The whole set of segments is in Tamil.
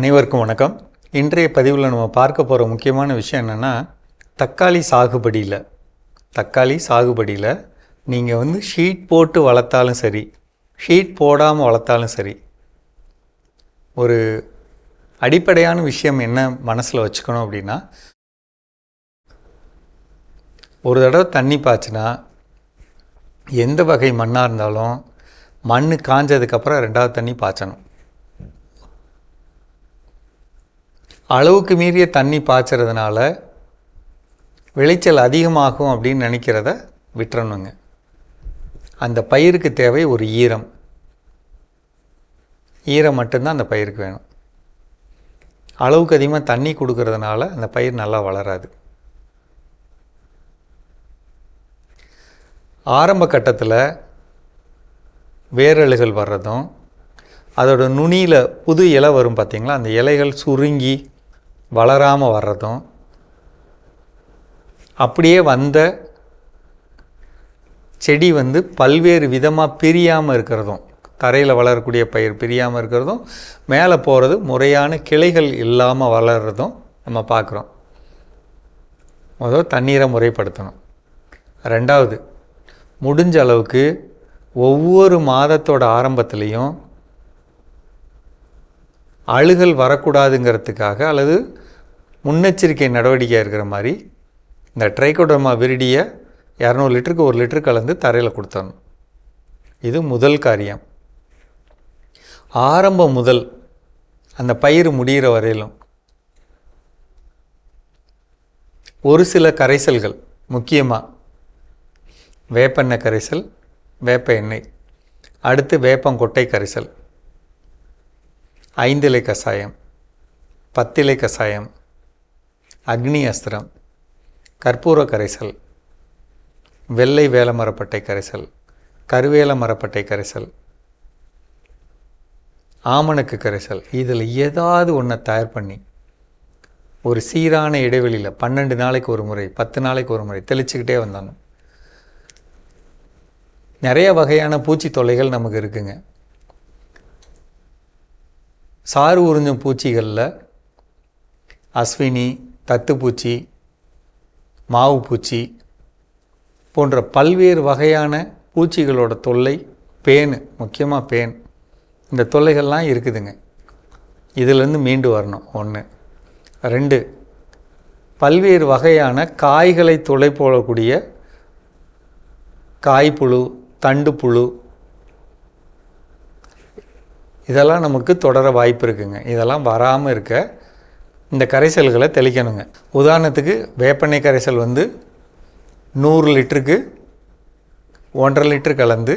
அனைவருக்கும் வணக்கம். இன்றைய பதிவில் நம்ம பார்க்க போகிற முக்கியமான விஷயம் என்னென்னா தக்காளி சாகுபடியில் தக்காளி சாகுபடியில் நீங்கள் வந்து ஷீட் போட்டு வளர்த்தாலும் சரி ஷீட் போடாமல் வளர்த்தாலும் சரி ஒரு அடிப்படையான விஷயம் என்ன மனசில் வச்சுக்கணும் அப்படின்னா ஒரு தடவை தண்ணி பாய்ச்சினா எந்த வகை மண்ணாக இருந்தாலும் மண் காஞ்சதுக்கப்புறம் ரெண்டாவது தண்ணி பாய்ச்சணும். அளவுக்கு மீறிய தண்ணி பாய்ச்சறதுனால விளைச்சல் அதிகமாகும் அப்படின்னு நினைக்கிறத விட்டுறணுங்க. அந்த பயிருக்கு தேவை ஒரு ஈரம். ஈரம் மட்டும்தான் அந்த பயிருக்கு வேணும். அளவுக்கு அதிகமாக தண்ணி கொடுக்கறதுனால அந்த பயிர் நல்லா வளராது. ஆரம்ப கட்டத்தில் வேரழுகள் வர்றதும் அதோட நுனியில் புது இலை வரும் பார்த்திங்களா அந்த இலைகள் சுருங்கி வளராமல் வர்றதும் அப்படியே வந்த செடி வந்து பல்வேறு விதமாக பிரியாமல் இருக்கிறதும் தரையில் வளரக்கூடிய பயிர் பிரியாமல் இருக்கிறதும் மேலே போகிறது முறையான கிளைகள் இல்லாமல் வளர்கிறதும் நம்ம பார்க்குறோம் முதல் தண்ணீரை முறைப்படுத்தணும். ரெண்டாவது முடிஞ்ச அளவுக்கு ஒவ்வொரு மாதத்தோட ஆரம்பத்துலேயும் அழுகல் வரக்கூடாதுங்கிறதுக்காக அல்லது முன்னெச்சரிக்கை நடவடிக்கையாக இருக்கிற மாதிரி இந்த ட்ரைகோடர்மா விரிடியை இரநூறு லிட்டருக்கு ஒரு லிட்டர் கலந்து தரையில் கொடுத்தணும் இது முதல் காரியம். ஆரம்பம் முதல் அந்த பயிர் முடிகிற வரையிலும் ஒரு சில கரைசல்கள் முக்கியமாக வேப்பெண்ணெய் கரைசல் வேப்ப எண்ணெய் அடுத்து வேப்பங்கொட்டை கரைசல். ஐந்திலை கஷாயம் பத்திலை கஷாயம் அக்னி அஸ்திரம் கற்பூர கரைசல் வெள்ளை வேலமரப்பட்டை கரைசல் கருவேல மரப்பட்டை கரைசல் ஆமணக்கு கரைசல். இதில் ஏதாவது ஒன்றை தயார் பண்ணி ஒரு சீரான இடைவெளியில் பன்னெண்டு நாளைக்கு ஒரு முறை பத்து நாளைக்கு ஒரு முறை தெளிச்சுக்கிட்டே வந்தாங்க நிறைய வகையான பூச்சி தொல்லைகள் நமக்கு இருக்குங்க. சாறு உறிஞ்சும் பூச்சிகளில் அஸ்வினி தத்துப்பூச்சி மாவு பூச்சி போன்ற பல்வேறு வகையான பூச்சிகளோட தொல்லை பேன் முக்கியமாக பேன் இந்த தொல்லைகள்லாம் இருக்குதுங்க. இதிலேருந்து மீண்டு வரணும். ஒன்று ரெண்டு பல்வேறு வகையான காய்களை துளை போடக்கூடிய காய்ப்புழு தண்டுப்புழு இதெல்லாம் நமக்கு தொடர வாய்ப்பு இருக்குங்க. இதெல்லாம் வராமல் இருக்க இந்த கரைசல்களை தெளிக்கணுங்க. உதாரணத்துக்கு வேப்பெண்ணெய் கரைசல் வந்து நூறு லிட்டருக்கு ஒன்றரை லிட்டர் கலந்து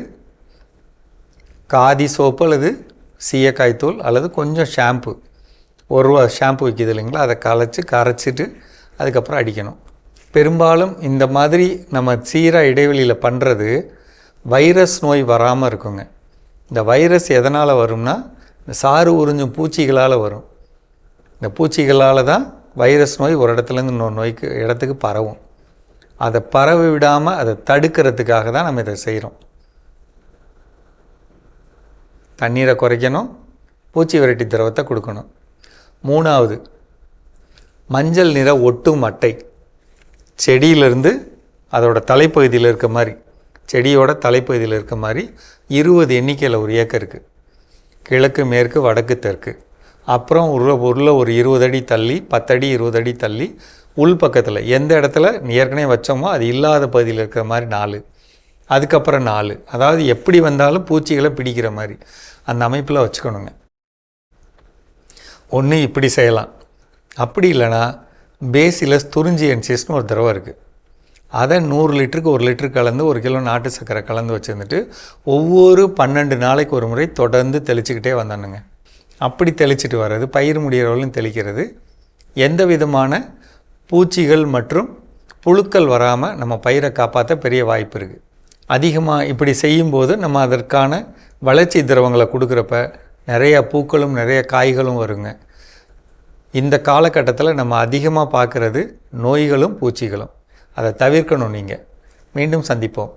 காதி சோப்பு அல்லது சீயக்காய் தூள் அல்லது கொஞ்சம் ஷாம்பு. ஒரு ரூபா ஷாம்பு விற்கிது இல்லைங்களா? அதை கலைச்சி கரைச்சிட்டு அதுக்கப்புறம் அடிக்கணும். பெரும்பாலும் இந்த மாதிரி நம்ம சீராக இடைவெளியில் பண்ணுறது வைரஸ் நோய் வராமல் இருக்குங்க. இந்த வைரஸ் எதனால் வரும்னா இந்த சாறு உறிஞ்சும் பூச்சிகளால் வரும். இந்த பூச்சிகளால் தான் வைரஸ் நோய் ஒரு இடத்துலேருந்து இன்னொரு நோய்க்கு இடத்துக்கு பரவும். அதை பரவி விடாமல் அதை தடுக்கிறதுக்காக தான் நம்ம இதை செய்கிறோம் தண்ணீரை குறைக்கணும் பூச்சி விரட்டி திரவத்தை கொடுக்கணும். மூணாவது மஞ்சள் நிற ஒட்டும் அட்டை செடியிலிருந்து அதோடய தலைப்பகுதியில் இருக்க மாதிரி. செடியோட தலைப்பகுதியில் இருக்க மாதிரி இருபது எண்ணிக்கையில் ஒரு ஏக்கர் இருக்குது கிழக்கு மேற்கு வடக்கு தெற்கு. அப்புறம் உள்ள உள்ள ஒரு இருபது அடி தள்ளி பத்தடி இருபது அடி தள்ளி உள் பக்கத்தில் எந்த இடத்துல ஏற்கனவே வச்சோமோ அது இல்லாத பகுதியில் இருக்கிற மாதிரி நாலு. அதுக்கப்புறம் நாலு. அதாவது எப்படி வந்தாலும் பூச்சிகளை பிடிக்கிற மாதிரி அந்த அமைப்பில் வச்சுக்கணுங்க. ஒன்று இப்படி செய்யலாம். அப்படி இல்லைன்னா பேசிலஸ் துறிஞ்சியன்சிஸ்னு ஒரு தடவை இருக்குது அதை நூறு லிட்டருக்கு ஒரு லிட்டர் கலந்து ஒரு கிலோ நாட்டு சர்க்கரை கலந்து வச்சுருந்துட்டு ஒவ்வொரு பன்னெண்டு நாளைக்கு ஒரு முறை தொடர்ந்து தெளிச்சுக்கிட்டே வந்தானுங்க. அப்படி தெளிச்சிட்டு வர்றது பயிர் முடிகிறவர்களும் தெளிக்கிறது. எந்த விதமான பூச்சிகள் மற்றும் புழுக்கள் வராமல் நம்ம பயிரை காப்பாற்ற பெரிய வாய்ப்பு இருக்குது அதிகமாக இப்படி செய்யும்போது நம்ம அதற்கான வளர்ச்சி திரவங்களை கொடுக்குறப்ப நிறைய பூக்களும் நிறைய காய்களும் வருங்க. இந்த காலகட்டத்தில் நம்ம அதிகமாக பார்க்குறது நோய்களும் பூச்சிகளும். அதை தவிர்க்கணும் நீங்கள் மீண்டும் சந்திப்போம்.